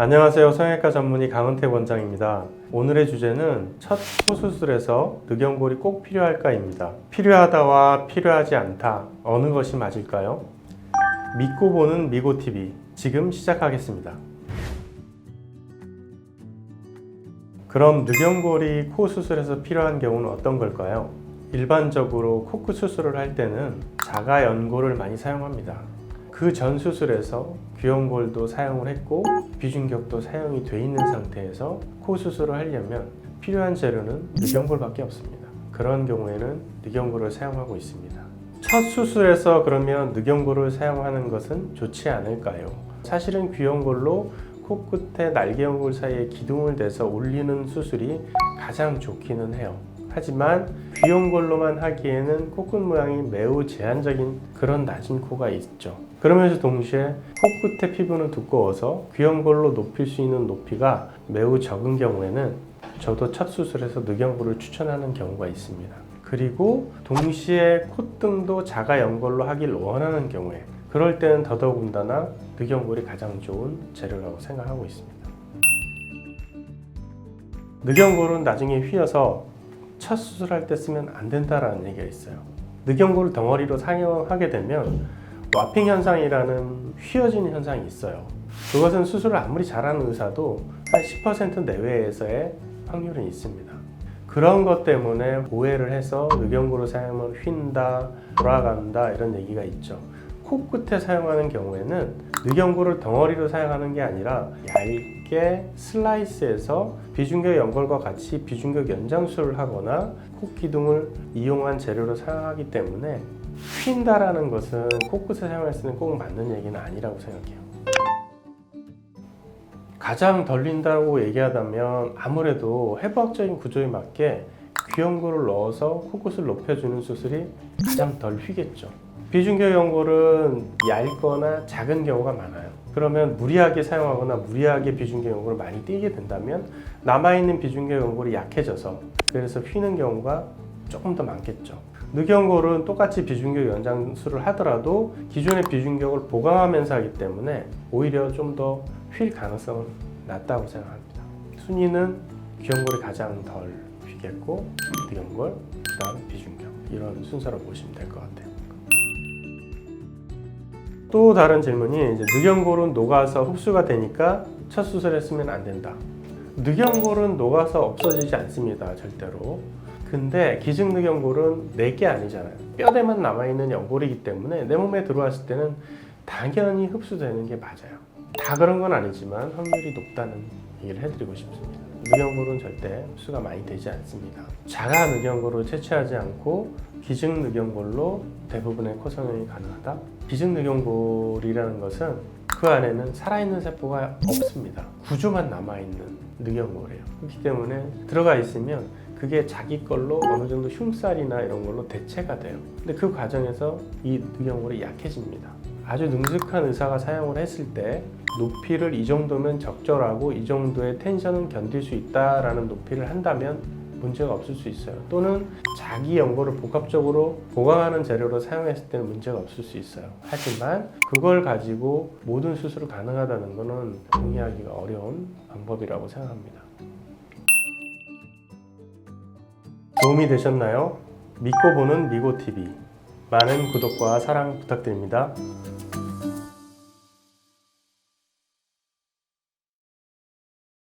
안녕하세요. 성형외과 전문의 강은택 원장입니다. 오늘의 주제는 첫 코수술에서 늑연골이 꼭 필요할까입니다. 필요하다와 필요하지 않다. 어느 것이 맞을까요? 믿고 보는 미고TV. 지금 시작하겠습니다. 그럼 늑연골이 코 수술에서 필요한 경우는 어떤 걸까요? 일반적으로 코끝 수술을 할 때는 자가 연골을 많이 사용합니다. 그 전 수술에서 귀연골도 사용을 했고 비중격도 사용이 돼 있는 상태에서 코 수술을 하려면 필요한 재료는 늑연골밖에 없습니다. 그런 경우에는 늑연골을 사용하고 있습니다. 첫 수술에서 그러면 늑연골을 사용하는 것은 좋지 않을까요? 사실은 귀연골로 코끝에 날개연골 사이에 기둥을 대서 올리는 수술이 가장 좋기는 해요. 하지만 귀연골로만 하기에는 코끝 모양이 매우 제한적인 그런 낮은 코가 있죠. 그러면서 동시에 코끝의 피부는 두꺼워서 귀연골로 높일 수 있는 높이가 매우 적은 경우에는 저도 첫 수술에서 늑연골을 추천하는 경우가 있습니다. 그리고 동시에 콧등도 자가 연골로 하길 원하는 경우에 그럴 때는 더더군다나 늑연골이 가장 좋은 재료라고 생각하고 있습니다. 늑연골은 나중에 휘어서 첫 수술할 때 쓰면 안 된다라는 얘기가 있어요. 늑연골을 덩어리로 사용하게 되면 와핑 현상이라는 휘어지는 현상이 있어요. 그것은 수술을 아무리 잘하는 의사도 한 10% 내외에서의 확률은 있습니다. 그런 것 때문에 오해를 해서 늑연골을 사용하면 휜다, 돌아간다 이런 얘기가 있죠. 코끝에 사용하는 경우에는 늑연골을 덩어리로 사용하는 게 아니라 얇게 슬라이스해서 비중격 연골과 같이 비중격 연장술을 하거나 코 기둥을 이용한 재료로 사용하기 때문에 휜다라는 것은 코끝에 사용할 때는 꼭 맞는 얘기는 아니라고 생각해요. 가장 덜 린다고 얘기하다면 아무래도 해부학적인 구조에 맞게 귀연골을 넣어서 코끝을 높여주는 수술이 가장 덜 휘겠죠. 비중격 연골은 얇거나 작은 경우가 많아요. 그러면 무리하게 사용하거나 무리하게 비중격 연골을 많이 띄게 된다면 남아있는 비중격 연골이 약해져서 그래서 휘는 경우가 조금 더 많겠죠. 늑연골은 똑같이 비중격 연장술을 하더라도 기존의 비중격을 보강하면서 하기 때문에 오히려 좀 더 휠 가능성은 낮다고 생각합니다. 순위는 귀연골이 가장 덜 휘겠고 늑연골, 그 다음 비중격 이런 순서로 보시면 될 것 같아요. 또 다른 질문이 이제 늑연골은 녹아서 흡수가 되니까 첫 수술했으면 안 된다. 늑연골은 녹아서 없어지지 않습니다, 절대로. 근데 기증늑연골은 내게 아니잖아요. 뼈대만 남아있는 연골이기 때문에 내 몸에 들어왔을 때는 당연히 흡수되는 게 맞아요. 다 그런 건 아니지만 확률이 높다는 얘기를 해드리고 싶습니다. 늑연골은 절대 흡수가 많이 되지 않습니다. 자가 늑연골을 채취하지 않고 기증 늑연골로 대부분의 코성형이 가능하다. 기증 늑연골이라는 것은 그 안에는 살아있는 세포가 없습니다. 구조만 남아있는 늑연골이에요. 그렇기 때문에 들어가 있으면 그게 자기 걸로 어느 정도 흉살이나 이런 걸로 대체가 돼요. 근데 그 과정에서 이 늑연골이 약해집니다. 아주 능숙한 의사가 사용을 했을 때 높이를 이 정도면 적절하고 이 정도의 텐션은 견딜 수 있다라는 높이를 한다면 문제가 없을 수 있어요. 또는 자기 연골을 복합적으로 보강하는 재료로 사용했을 때는 문제가 없을 수 있어요. 하지만 그걸 가지고 모든 수술을 가능하다는 것은 동의하기가 어려운 방법이라고 생각합니다. 도움이 되셨나요? 믿고 보는 미고TV. 많은 구독과 사랑 부탁드립니다.